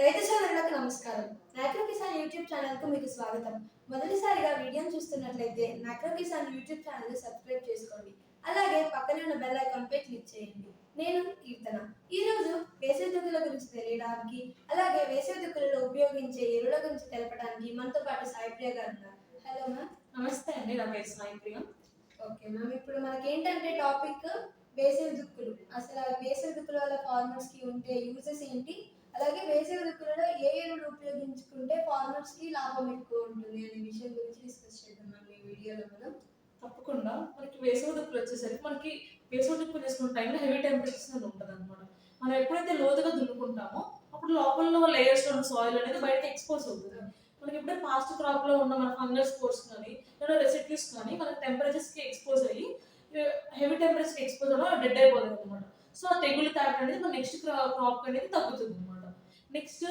రైతు సోదరులకు నమస్కారం. నాక్రో కిసాన్ యూట్యూబ్ ఛానల్కు మీకు స్వాగతం. మొదటిసారిగా వీడియోని చూస్తున్నట్లయితే Nacro Kisan YouTube channel subscribe చేసుకోండి. అలాగే పక్కనే ఉన్న బెల్ ఐకాన్ పై క్లిక్ చేయండి. నేను కీర్తన. ఈ రోజు వేసవి దుక్కుల గురించి తెలియడానికి అలాగే వేసవి దుక్కులలో ఉపయోగించే ఎరువుల గురించి తెలపడానికి మనతో పాటు సాయిప్రియ గారు ఉన్నారు. హలో మ్యామ్ నమస్తే అండి నా పేరు సాయి ప్రియ ఓకే మ్యామ్ ఇప్పుడు మనకి ఏంటంటే టాపిక్ వేసవి దుక్కులు అసలు వేసవి దుక్కుల వల్ల ఫార్మర్స్కి ఉంటే యూజెస్ ఏంటి? అలాగే వేసవి ఋతువులలో ఏ ఎరువులు ఉపయోగించుకుంటే ఫార్మర్స్కి లాభం ఎక్కువ ఉంటుంది అనే విషయం గురించి డిస్కస్ చేద్దాం ఈ వీడియోలో మనం. తప్పకుండా. మనకి వేసవి దుక్కులు వచ్చేసరికి మనకి వేసవి దుప్పులు వేసుకున్న టైంలో హెవీ టెంపరేచర్స్ అనేది ఉంటుంది అనమాట మనం ఎప్పుడైతే లోతుగా దున్నుకుంటామో అప్పుడు లోపల లేయర్స్ ఉన్న సాయిల్ అనేది బయటకి ఎక్స్పోజ్ అవుతుంది. మనకి ఇప్పుడే పాస్ట్ క్రాప్లో ఉన్న మన ఫంగల్ కోర్స్ కానీ లేదా రెసిడ్యూస్ కానీ మనకి టెంపరేచర్స్కి ఎక్స్పోజ్ అయ్యి హెవీ టెంపరేచర్ ఎక్స్పోజ్ అవ్వడం డెడ్ అయిపోతుంది అనమాట సో ఆ తెగులు కారణం అనేది మన నెక్స్ట్ క్రాప్ అనేది తగ్గుతుంది అనమాట నెక్స్ట్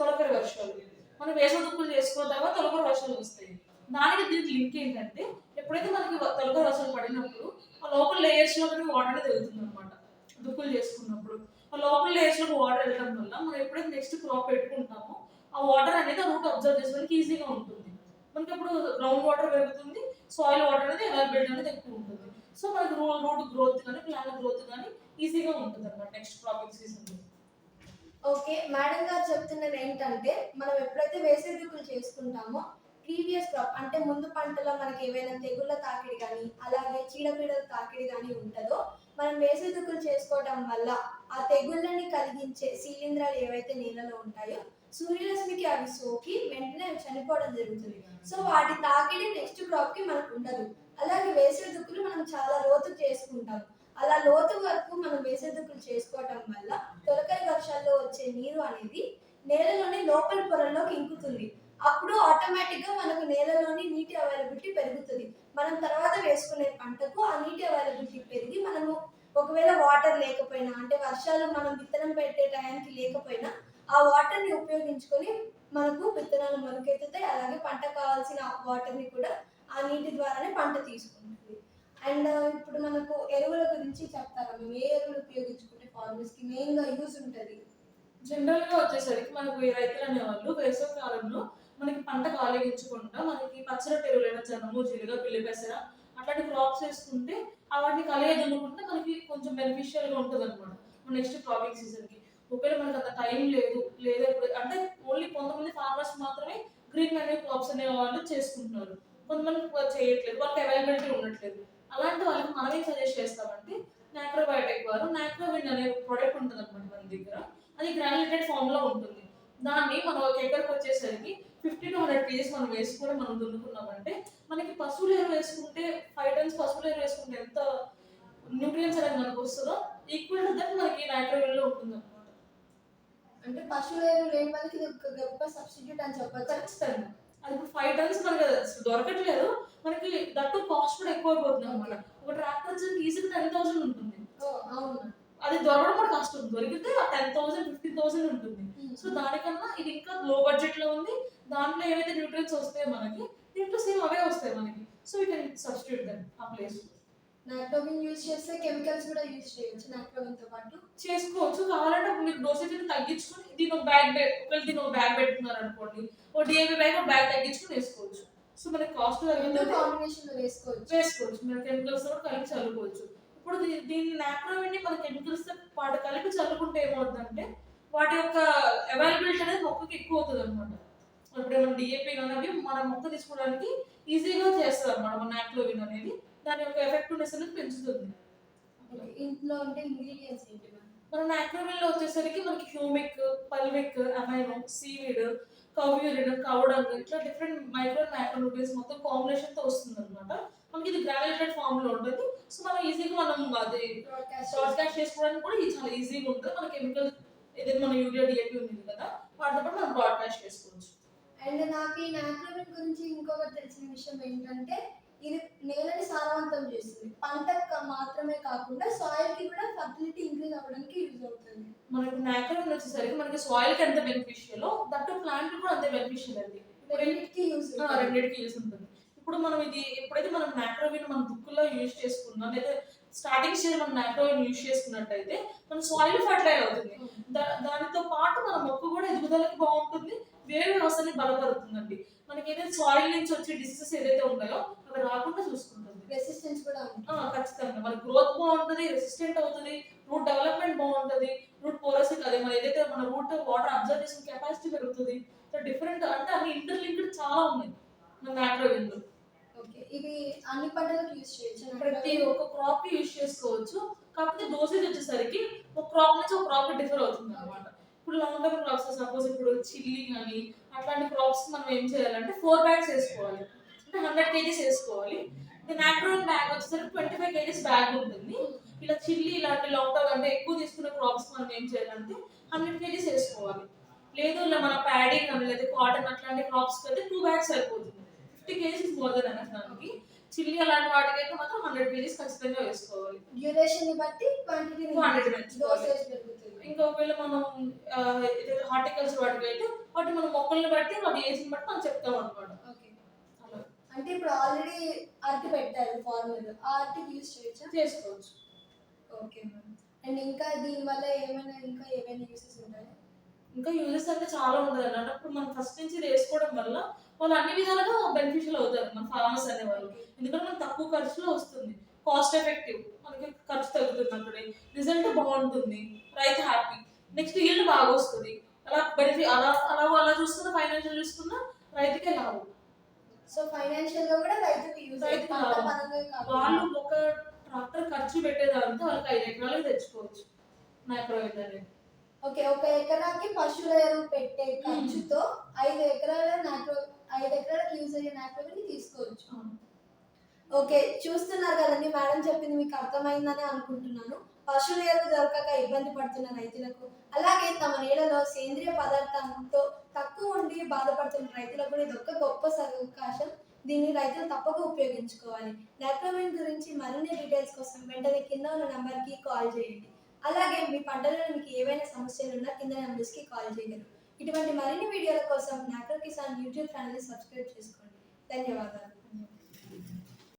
తొలకరి వర్షాలు. మనం వేసవి దుక్కులు చేసుకున్న తర్వాత తొలకరి వర్షాలు వస్తాయి. దానికి దీనికి లింక్ ఏంటంటే ఎప్పుడైతే మనకి తొలకరి వర్షాలు పడినప్పుడు ఆ లోపల లేయర్స్లో మనకి వాటర్ అనేది వెళ్తుంది అనమాట దుక్కులు చేసుకున్నప్పుడు. ఆ లోపల లేయర్స్లో వాటర్ వెళ్ళడం వల్ల మనం ఎప్పుడైతే నెక్స్ట్ క్రాప్ పెట్టుకుంటామో ఆ వాటర్ అనేది ఆ రూట్ అబ్జర్వ్ చేసుకోవడానికి ఈజీగా ఉంటుంది. మనకి ఇప్పుడు గ్రౌండ్ వాటర్ పెరుగుతుంది సాయిల్ వాటర్ అనేది అవైలబిలిటీ అనేది ఎక్కువ ఉంటుంది. సో మనకి రూట్ గ్రోత్ కానీ ప్లాన్ గ్రోత్ ఈజీగా ఉంటుంది అనమాట next cropping season okay madam గారు చెప్తున్నది ఏంటంటే మనం ఎప్పుడైతే వేసవి దుక్కులు చేసుకుంటామో ప్రీవియస్ క్రాప్ అంటే ముందు పంటలో మనకి ఏవైనా తెగుళ్ళ తాకిడి కానీ అలాగే చీడపీడల తాకిడి కానీ ఉంటుందో మనం వేసే దుక్కులు చేసుకోవడం వల్ల ఆ తెగుళ్ళని కలిగించే శిలీంధ్రాలు ఏవైతే నీళ్ళలో ఉంటాయో సూర్యరశ్మికి అవి సోకి వెంటనే అవి చనిపోవడం జరుగుతుంది. సో వాటి తాకిడి నెక్స్ట్ క్రాప్కి మనకు ఉండదు. అలాగే వేసే దుక్కులు మనం చాలా లోతు చేసుకుంటాం. అలా లోతు వరకు మనం వేసవి చేసుకోవటం వల్ల తొలకరి వర్షాల్లో వచ్చే నీరు అనేది నేలలోని లోపల పొరల్లోకి ఇంకుతుంది. అప్పుడు ఆటోమేటిక్గా మనకు నేలలోని నీటి అవైలబిలిటీ పెరుగుతుంది. మనం తర్వాత వేసుకునే పంటకు ఆ నీటి అవైలబిలిటీ పెరిగి మనము ఒకవేళ వాటర్ లేకపోయినా అంటే వర్షాలు మనం విత్తనం పెట్టే టయానికి లేకపోయినా ఆ వాటర్ని ఉపయోగించుకొని మనకు విత్తనాలు మొలకెత్తుతాయి. అలాగే పంట కావాల్సిన వాటర్ని కూడా ఆ నీటి ద్వారానే పంట తీసుకుంటుంది. అండ్ ఇప్పుడు మనకు ఎరువుల గురించి చెప్తారా మేము ఏ ఎరువులు ఉపయోగించుకుంటే ఫార్మర్స్కి మెయిన్గా యూజ్ ఉంటుంది? జనరల్గా వచ్చేసరికి మనకు ఈ రైతులు అనేవాళ్ళు వేసవి కాలంలో మనకి పంట కాలేగించకుండా మనకి పచ్చరొట్ట ఎరువులైన జనము జీలుగా పిల్లి పెసర అట్లాంటి క్రాప్స్ వేసుకుంటే వాటిని కలిగే మనకి కొంచెం బెనిఫిషియల్గా ఉంటుంది అనమాట నెక్స్ట్ క్రాపింగ్ సీజన్కి. ఒకవేళ మనకి అంత టైం లేదు లేదా ఇప్పుడు అంటే ఓన్లీ కొంతమంది ఫార్మర్స్ మాత్రమే గ్రీన్ అనే క్రాప్స్ అనే వాళ్ళు చేసుకుంటున్నారు. కొంతమంది చేయట్లేదు వాళ్ళకి అవైలబిలిటీ ఉండట్లేదు. అలాంటి వాళ్ళకి మనం ఏం సజెస్ట్ చేస్తామంటే నాక్రోబయోటిక్ వారు నాక్రోవిన్ అనే ప్రోడక్ట్ ఉంటుంది అనమాట మన దగ్గర. అది గ్రాన్యులేటెడ్ ఫామ్లో ఉంటుంది. దాన్ని మనం ఒక ఎకర్కి వచ్చేసరికి ఫిఫ్టీ టు హండ్రెడ్ కేజీస్ మనం వేసుకొని మనం దున్నుకున్నామంటే మనకి పశువుల ఎరువు వేసుకుంటే ఫైవ్ టన్స్ పశువుల ఎరువు వేసుకుంటే ఎంత న్యూట్రియన్స్ అనేది మనకు వస్తుందో ఈక్వల్ టు దట్ మనకి నైట్రోజన్లో ఉంటుంది అనమాట అంటే పశువుల ఎరువు లేని వాళ్ళకి ఇది ఒక గొప్ప సబ్స్టిట్యూట్ అని చెప్పచ్చు. ఖచ్చితంగా అది ఇప్పుడు ఫైవ్ టన్స్ మనకి దొరకట్లేదు. మనకి దట్టు కాస్ట్ కూడా ఎక్కువ అయిపోతుంది అనమాట ఒక ట్రాక్టర్ వచ్చి ఈజీగా టెన్ థౌసండ్ ఉంటుంది. అది దొరకడం కూడా కష్టం. దొరికితే టెన్ థౌసండ్ ఫిఫ్టీన్ థౌసండ్ ఉంటుంది. సో దానికన్నా ఇది ఇంకా లో బడ్జెట్లో ఉంది. దాంట్లో ఏవైతే న్యూట్రియన్స్ వస్తాయో మనకి దీంట్లో సేమ్ అవే వస్తాయి మనకి. So you can substitute then ఆ ప్లేస్ నాక్రోవిన్ యూజ్ చేస్తే కెమికల్స్ కూడా యూజ్ చేయొచ్చు నాక్రోవిన్తో పాటు. చేసుకోవచ్చు. కావాలంటే మీకు డోసేజ్ తగ్గించుకొని దీని ఒక బ్యాగ్ ఒకవేళ దీని ఒక బ్యాగ్ పెట్టుకున్నారు అనుకోండి ఓ డిఏపి బ్యాగ్ ఒక బ్యాగ్ తగ్గించుకొని వేసుకోవచ్చు. సో మనకి కాస్ట్ కాంబినేషన్ వేసుకోవచ్చు. వేసుకోవచ్చు. మీరు కెమికల్స్ కూడా కలిపి చల్లుకోవచ్చు. ఇప్పుడు దీన్ని నాక్రోవిన్ మన కెమికల్స్తో పాటు కలిపి చల్లుకుంటే ఏమవుతుందంటే వాటి యొక్క అవైలబిలిటీ అనేది మొక్కకి ఎక్కువ అవుతుంది అనమాట ఇప్పుడు ఏమైనా డిఏపి అనేవి మన మొక్క తీసుకోవడానికి ఈజీగా చేస్తుంది అనమాట మన నాక్రోవిన్ అనేది. దాని యొక్క ఎఫెక్టివ్నెస్ అనేది పెంచుతుంది. ఇంట్లో ఉంటే ఇంగ్రీడియంట్స్ ఏంటి మన నాక్రోవిన్లో వచ్చేసరికి మనకి humic fulvic amino seaweed cow urine cow dung ఇట్లా డిఫరెంట్ మైక్రో మైక్రో న్యూట్రియన్స్ మొత్తం కాంబినేషన్తో వస్తుంది అనమాట మనకి ఇది గ్రాన్యులేటెడ్ ఫామ్లో ఉంటుంది. సో మనం ఈజీగా మనం అది షార్ట్ క్యాష్ చేసుకోవడానికి కూడా ఇది చాలా ఈజీగా ఉంటుంది. మన కెమికల్ ఏదైతే మన యూరియా డిఏపి ఉంది కదా వాటితో పాటు మనం బ్రాడ్కాస్ట్ చేసుకోవచ్చు. అండ్ నాకు ఈ నాక్రోవిన్ గురించి ఇంకొకటి తెలిసిన విషయం ఏంటంటే ఇది సారవంతం చేస్తుంది. పంటకు మాత్రమే కాకుండా సాయిల్కి కూడా ఫర్టిలిటీ ఇంక్రీజ్ అవ్వడానికి యూజ్ అవుతుంది. మనకి నాక్రోవిన్ వచ్చేసరికి మనకి సాయిల్కి ఎంత బెనిఫిషియల్ దట్టు ప్లాంట్ కూడా అంతే బెనిఫిషియల్ అండి. రెండింటికి యూజ్ ఆ, రెండింటికి యూస్ ఉంటుంది. ఇప్పుడు మనం ఇది ఎప్పుడైతే మనం నాక్రోవిన్ మన దుక్కుల్లో యూజ్ చేసుకున్నాం లేదా స్టార్టింగ్ స్టేజ్ మనం నాక్రోవిన్ యూజ్ చేసుకున్నట్టయితే మన సాయిల్ ఫర్టిలైజ్ అవుతుంది. దానితో పాటు మన మొక్క కూడా ఎదుగుదల ఎదుగుదలకి బాగుంటుంది. వేరే వ్యవస్థని బలపడుతుందండి మనకి ఏదైతే సాయిల్ నుంచి వచ్చే డిసీజెస్ ఏదైతే ఉన్నాయో అవి రాకుండా చూసుకుంటుంది. రెసిస్టెన్స్ కూడా ఖచ్చితంగా. మన గ్రోత్ బాగుంటుంది రెసిస్టెంట్ అవుతుంది రూట్ డెవలప్మెంట్ బాగుంటుంది రూట్ పోరసిటీ అదే మన ఏదైతే మన రూట్ వాటర్ అబ్జర్వ్ చేసిన కెపాసిటీ పెరుగుతుంది. సో డిఫరెంట్ అంటే అన్ని ఇంటర్లింక్డ్ చాలా ఉన్నాయి మన మ్యాక్రోవిన్లో ఓకే ఇవి అన్ని పంటలకు యూజ్ చేయొచ్చు ప్రతి ఒక్క క్రాప్ యూజ్ చేసుకోవచ్చు. కాకపోతే డోసేజ్ వచ్చేసరికి ఒక క్రాప్ నుంచి ఒక క్రాప్ డిఫర్ అవుతుంది అనమాట ఇప్పుడు లాంగ్ టర్మ్ క్రాప్స్ సపోజ్ ఇప్పుడు చిల్లీ కానీ అట్లాంటి క్రాప్స్ మనం ఏం చేయాలంటే ఫోర్ బ్యాగ్స్ వేసుకోవాలి. అంటే హండ్రెడ్ కేజీస్ వేసుకోవాలి. ఇది బ్యాగ్ వచ్చేసరికి ట్వంటీ ఫైవ్ కేజీస్ బ్యాగ్ ఉంటుంది. ఇలా చిల్లీ ఇలాంటి లాంగ్ టర్మ్ అంటే ఎక్కువ తీసుకున్న క్రాప్స్ మనం ఏం చేయాలంటే హండ్రెడ్ కేజీస్ వేసుకోవాలి. లేదు ఇలా మన ప్యాడింగ్ కానీ లేదా కాటన్ అట్లాంటి క్రాప్స్ అయితే టూ బ్యాగ్స్ సరిపోతుంది. ఫిఫ్టీ కేజీస్ మోర్ దెన్ మనకి చిల్లీ అలాంటి వాటికి అయితే మాత్రం హండ్రెడ్ కేజీస్ ఖచ్చితంగా వేసుకోవాలి. డ్యూరేషన్ని బట్టి క్వాంటిటీ. డోసేజ్ పెరుగుతుంది. ఇంకా ఒకవేళ మనం హార్టికల్చర్ వాటికి అయితే వాటి మన మొక్కల్ని బట్టి వాటి ఏజ్ని బట్టి మనం చెప్తాం అనమాట అంటే ఇప్పుడు ఆల్రెడీ అరటి పెట్టారు ఫార్మర్ ఆ అరటికి యూజ్ చేయొచ్చా? చేసుకోవచ్చు. Okay ma'am. అండ్ ఇంకా దీని వల్ల ఏమైనా ఇంకా ఏమైనా యూసెస్ ఇంకా యూజెస్ అంటే చాలా ఉంటుంది అన్నమాట అప్పుడు మనం ఫస్ట్ నుంచి ఇది వేసుకోవడం వల్ల వాళ్ళు అన్ని విధాలుగా బెనిఫిషియల్ అవుతారు మన ఫార్మర్స్ అనేవాళ్ళు ఎందుకంటే మనకు తక్కువ ఖర్చులో వస్తుంది. కాస్ట్ ఎఫెక్టివ్ మనకి ఖర్చు తగ్గుతుంది అప్పుడే రిజల్ట్ బాగుంటుంది. రైతు హ్యాపీ నెక్స్ట్ ఈల్డ్ బాగా వస్తుంది. అలా బెనిఫిట్ అలా అలా అలా చూస్తున్న ఫైనాన్షియల్ చూస్తున్న రైతుకే లాభం. సో ఫైనాన్షియల్గా కూడా రైతుకి యూజ్ లాభం. వాళ్ళు ఒక ట్రాక్టర్ ఖర్చు పెట్టేదాంతో వాళ్ళకి ఐదు ఎకరాలకు తెచ్చుకోవచ్చు. మైక్రోవేవ్ అనేది ఓకే ఒక ఎకరాకి పశువుల ఎరువు పెట్టే ఖర్చుతో ఐదు ఎకరాల నాట్రో ఐదు ఎకరాలకు యూజ్ అయ్యే నాట్రోని తీసుకోవచ్చు. ఓకే చూస్తున్నారు కదండి మేడం చెప్పింది మీకు అర్థమైందని అనుకుంటున్నాను. పశువుల ఎరువు దొరకక ఇబ్బంది పడుతున్న రైతులకు అలాగే తమ నీడలో సేంద్రియ పదార్థంతో తక్కువ ఉండి బాధపడుతున్న రైతులకు కూడా ఇది ఒక గొప్ప అవకాశం దీన్ని రైతులు తప్పక ఉపయోగించుకోవాలి. నాట్రోమిన్ గురించి మరిన్ని డీటెయిల్స్ కోసం వెంటనే కింద ఉన్న నంబర్కి కాల్ చేయండి. అలాగే మీ పంటలలో మీకు ఏవైనా సమస్యలు ఉన్నా కింద నెంబర్స్కి కాల్ చేయగలరు ఇటువంటి మరిన్ని వీడియోల కోసం నాకర్ కిసాన్ యూట్యూబ్ ఛానల్ని సబ్స్క్రైబ్ చేసుకోండి. ధన్యవాదాలు.